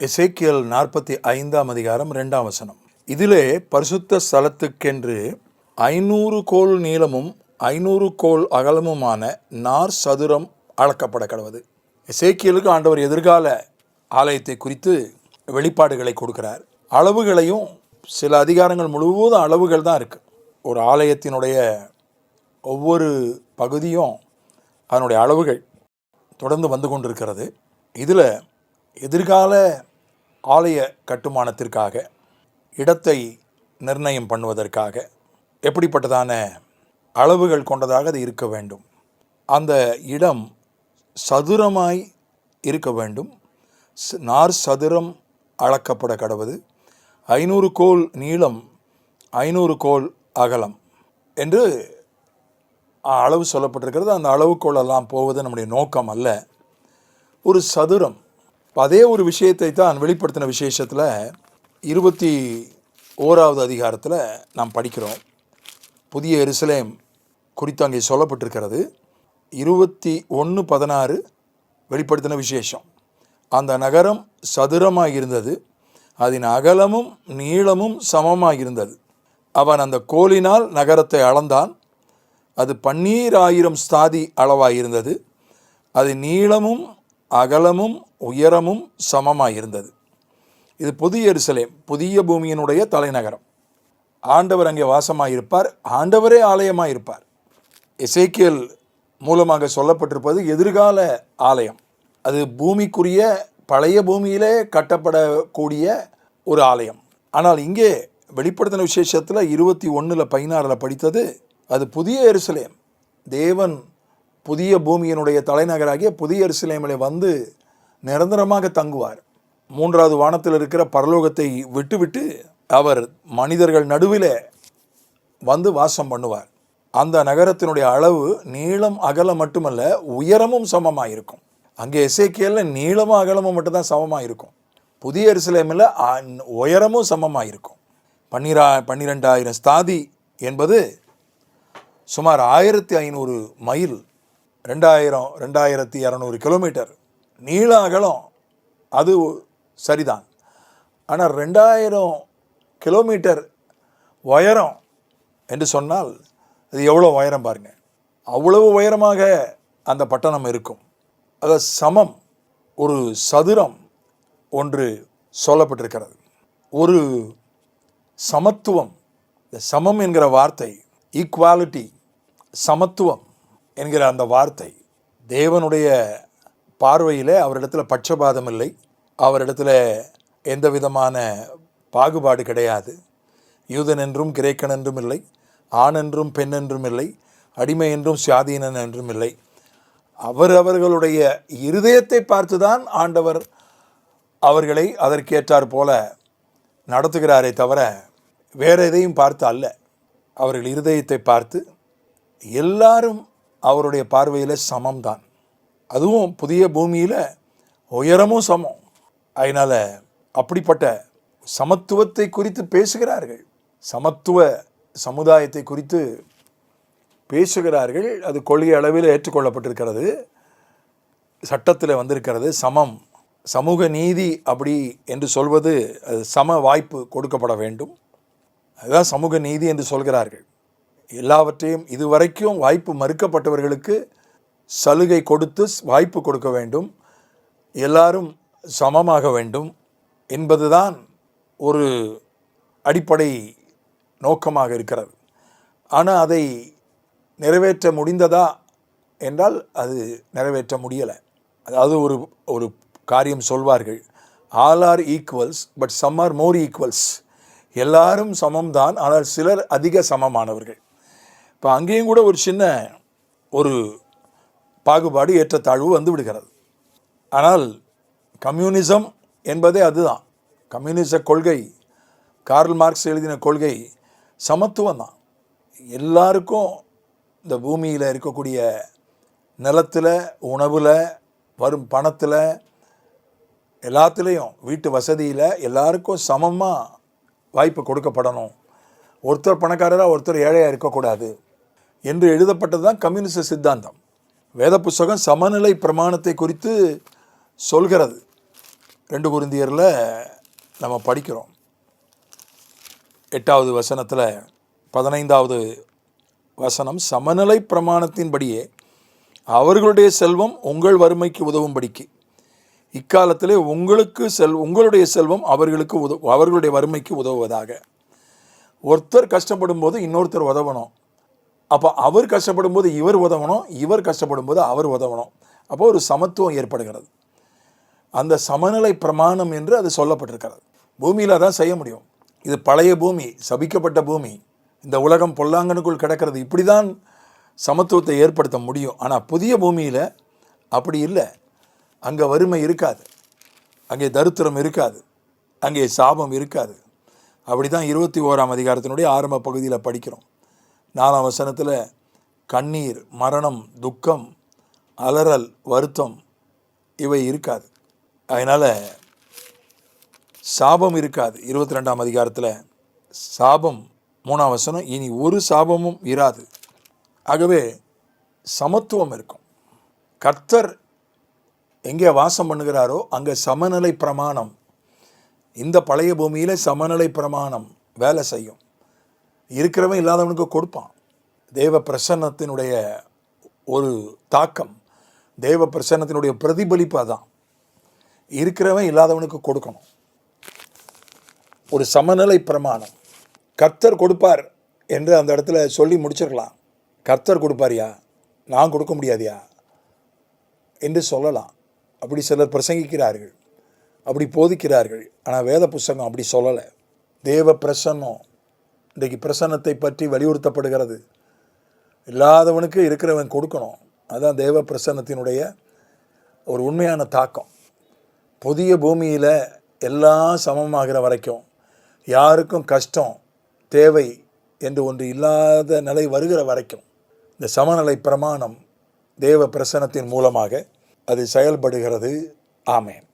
எசேக்கியல் நாற்பத்தி ஐந்தாம் அதிகாரம் ரெண்டாம் வசனம். இதிலே பரிசுத்த ஸ்தலத்துக்கென்று ஐநூறு கோல் நீளமும் ஐநூறு கோல் அகலமுமான நார் சதுரம் அளக்கப்பட கடவுது எசேக்கியலுக்கு ஆண்டவர் எதிர்கால ஆலயத்தை குறித்து வெளிப்பாடுகளை கொடுக்கிறார். அளவுகளையும் சில அதிகாரங்கள் முழுவதும் அளவுகள் தான் இருக்குது ஒரு ஆலயத்தினுடைய ஒவ்வொரு பகுதியும் அதனுடைய அளவுகள் தொடர்ந்து வந்து கொண்டிருக்கிறது. இதில் எதிர்கால ஆலய கட்டுமானத்திற்காக இடத்தை நிர்ணயம் பண்ணுவதற்காக எப்படிப்பட்டதான அளவுகள் கொண்டதாக அது இருக்க வேண்டும். அந்த இடம் சதுரமாய் இருக்க வேண்டும். நார் சதுரம் அளக்கப்பட கடவுது. ஐநூறு கோல் நீளம் ஐநூறு கோல் அகலம் என்று அளவு சொல்லப்பட்டிருக்கிறது. அந்த அளவுக்கோலெல்லாம் போவது நம்முடைய நோக்கம் அல்ல. ஒரு சதுரம் இப்போ அதே ஒரு விஷயத்தை தான் வெளிப்படுத்தின விசேஷத்தில் இருபத்தி ஓராவது அதிகாரத்தில் நாம் படிக்கிறோம். புதிய எருசலேம் குறித்து அங்கே சொல்லப்பட்டிருக்கிறது. இருபத்தி ஒன்று பதினாறு வெளிப்படுத்தின விசேஷம். அந்த நகரம் சதுரமாக இருந்தது. அதன் அகலமும் நீளமும் சமமாக இருந்தது. அவன் அந்த கோலினால் நகரத்தை அளந்தான். அது பன்னீராயிரம் ஸ்தாதி அளவாக இருந்தது. அது நீளமும் அகலமும் உயரமும் சமமாக இருந்தது இது புதிய எருசலேம் புதிய பூமியினுடைய தலைநகரம். ஆண்டவர் அங்கே வாசமாக இருப்பார் ஆண்டவரே ஆலயமாக இருப்பார் இசைக்கியல் மூலமாக சொல்லப்பட்டிருப்பது எதிர்கால ஆலயம். அது பூமிக்குரிய பழைய பூமியிலே கட்டப்படக்கூடிய ஒரு ஆலயம். ஆனால் இங்கே வெளிப்படுத்தின விசேஷத்தில் இருபத்தி ஒன்றில் பதினாறில் படித்தது அது புதிய எருசலேம். தேவன் புதிய பூமியினுடைய தலைநகராகிய புதிய எருசலேமில் வந்து நிரந்தரமாக தங்குவார். மூன்றாவது வானத்தில் இருக்கிற பரலோகத்தை விட்டுவிட்டு அவர் மனிதர்கள் நடுவில் வந்து வாசம் பண்ணுவார். அந்த நகரத்தினுடைய அளவு நீளம் அகலம் மட்டுமல்ல உயரமும் சமமாக இருக்கும் அங்கே எசேக்கியல்ல நீளமும் அகலமும் மட்டும்தான் சமமாக இருக்கும் புதிய எருசலேமில் உயரமும் சமமாக இருக்கும் பன்னிரா பன்னிரெண்டாயிரம் ஸ்தாதி என்பது சுமார் ஆயிரத்தி ஐநூறு மைல் ரெண்டாயிரம் ரெண்டாயிரத்தி இரநூறு கிலோமீட்டர். நீள அகலம் அது சரிதான். ஆனால் ரெண்டாயிரம் கிலோமீட்டர் உயரம் என்று சொன்னால் அது எவ்வளோ உயரம் பாருங்கள் அவ்வளவு உயரமாக அந்த பட்டணம் இருக்கும். அது சமம். ஒரு சதுரம் ஒன்று சொல்லப்பட்டிருக்கிறது. ஒரு சமத்துவம் சமம் என்கிற வார்த்தை ஈக்குவாலிட்டி சமத்துவம் என்கிற அந்த வார்த்தை தேவனுடைய பார்வையில் அவரிடத்தில் பட்சபாதம் இல்லை. அவரிடத்தில் எந்த விதமான பாகுபாடு கிடையாது. யூதன் என்றும் கிரேக்கன் என்றும் இல்லை. ஆண் என்றும் பெண் என்றும் இல்லை. அடிமை என்றும் சுயாதீனன் என்றும் இல்லை. அவர் அவர்களுடைய இருதயத்தை பார்த்து தான் ஆண்டவர் அவர்களை அதற்கேற்றார் போல நடத்துகிறாரே தவிர வேறு எதையும் பார்த்து அல்ல. அவர்கள் இருதயத்தை பார்த்து எல்லாரும் அவருடைய பார்வையில் சமம்தான். அதுவும் புதிய பூமியில் உயரமும் சமம். அதனால் அப்படிப்பட்ட சமத்துவத்தை குறித்து பேசுகிறார்கள். சமத்துவ சமுதாயத்தை குறித்து பேசுகிறார்கள். அது கொள்கை அளவில் ஏற்றுக்கொள்ளப்பட்டிருக்கிறது. சட்டத்தில் வந்திருக்கிறது சமம். சமூக நீதி அப்படி என்று சொல்வது அது சம வாய்ப்பு கொடுக்கப்பட வேண்டும். அதுதான் சமூக நீதி என்று சொல்கிறார்கள். எல்லாவற்றையும் இதுவரைக்கும் வாய்ப்பு மறுக்கப்பட்டவர்களுக்கு சலுகை கொடுத்து வாய்ப்பு கொடுக்க வேண்டும். எல்லாரும் சமமாக வேண்டும் என்பதுதான் ஒரு அடிப்படை நோக்கமாக இருக்கிறது. ஆனால் அதை நிறைவேற்ற முடிந்ததா என்றால் அது நிறைவேற்ற முடியலை. அதாவது ஒரு ஒரு காரியம் சொல்வார்கள். All are equals but some are more equals எல்லாரும் சமம்தான் ஆனால் சிலர் அதிக சமமானவர்கள். இப்போ அங்கேயும் கூட ஒரு சின்ன ஒரு பாகுபாடு ஏற்றத்தாழ்வு வந்து விடுகிறது. ஆனால் கம்யூனிசம் என்பதே அதுதான். கம்யூனிச கொள்கை கார்ல் மார்க்ஸ் எழுதின கொள்கை சமத்துவம் தான். எல்லாருக்கும் இந்த பூமியில் இருக்கக்கூடிய நிலத்தில் உணவில் வரும் பணத்தில் எல்லாத்துலேயும் வீட்டு வசதியில் எல்லாருக்கும் சமமாக வாய்ப்பு கொடுக்கப்படணும். ஒருத்தர் பணக்காரராக ஒருத்தர் ஏழையாக இருக்கக்கூடாது. என்று எழுதப்பட்டது தான் கம்யூனிச சித்தாந்தம். வேத புஸ்தகம் சமநிலை பிரமாணத்தை குறித்து சொல்கிறது. ரெண்டு குருந்தியரில் நம்ம படிக்கிறோம். எட்டாவது வசனத்தில் பதினைந்தாவது வசனம் சமநிலை பிரமாணத்தின்படியே அவர்களுடைய செல்வம் உங்கள் வறுமைக்கு உதவும்படிக்கு. இக்காலத்திலே உங்களுக்கு செல் உங்களுடைய செல்வம் அவர்களுக்கு உதவு அவர்களுடைய வறுமைக்கு உதவுவதாக. ஒருத்தர் கஷ்டப்படும் போது இன்னொருத்தர் உதவணும். அப்போ அவர் கஷ்டப்படும் போது இவர் உதவணும் இவர் கஷ்டப்படும் போது அவர் உதவணும். அப்போ ஒரு சமத்துவம் ஏற்படுகிறது. அந்த சமநிலை பிரமாணம் என்று அது சொல்லப்பட்டிருக்கிறது. பூமியில் தான் செய்ய முடியும். இது பழைய பூமி சபிக்கப்பட்ட பூமி. இந்த உலகம் பொல்லாங்கனுக்குள் கிடக்கிறது. இப்படி தான் சமத்துவத்தை ஏற்படுத்த முடியும். ஆனால் புதிய பூமியில் அப்படி இல்லை. அங்கே வறுமை இருக்காது. அங்கே தரித்திரம் இருக்காது. அங்கே சாபம் இருக்காது. அப்படி தான் இருபத்தி ஓராம் அதிகாரத்தினுடைய ஆரம்ப பகுதியில் படிக்கிறோம். நாலாம் வசனத்தில் கண்ணீர் மரணம் துக்கம் அலறல் வருத்தம் இவை இருக்காது. அதனால் சாபம் இருக்காது. இருபத்தி ரெண்டாம் அதிகாரத்தில் சாபம் மூணாம் வசனம் இனி ஒரு சாபமும் இராது. ஆகவே சமத்துவம் இருக்கும். கர்த்தர் எங்கே வாசம் பண்ணுகிறாரோ அங்கே சமநிலை பிரமாணம். இந்த பழைய பூமியில் சமநிலை பிரமாணம் வேலை செய்யும். இருக்கிறவன் இல்லாதவனுக்கு கொடுப்பான். தேவ பிரசன்னத்தினுடைய ஒரு தாக்கம் தேவ பிரசன்னத்தினுடைய பிரதிபலிப்பு அதான். இருக்கிறவன் இல்லாதவனுக்கு கொடுக்கணும். ஒரு சமநிலை பிரமாணம். கர்த்தர் கொடுப்பார் என்று அந்த இடத்துல சொல்லி முடிச்சிருக்கலாம். கர்த்தர் கொடுப்பாரியா? நான் கொடுக்க முடியாதியா? என்று சொல்லலாம். அப்படி சிலர் பிரசங்கிக்கிறார்கள். அப்படி போதிக்கிறார்கள். ஆனால் வேத புஸ்தகம் அப்படி சொல்லலை. தேவ பிரசன்னம் இன்றைக்கு பிரசன்னத்தை பற்றி வலியுறுத்தப்படுகிறது. இல்லாதவனுக்கு இருக்கிறவன் கொடுக்கணும். அதுதான் தேவ பிரசன்னத்தினுடைய ஒரு உண்மையான தாக்கம். புதிய பூமியில் எல்லாம் சமமாகிற வரைக்கும் யாருக்கும் கஷ்டம் தேவை என்று ஒன்று இல்லாத நிலை வருகிற வரைக்கும் இந்த சமநிலை பிரமாணம் தேவ பிரசனத்தின் மூலமாக அது செயல்படுகிறது. ஆமேன்.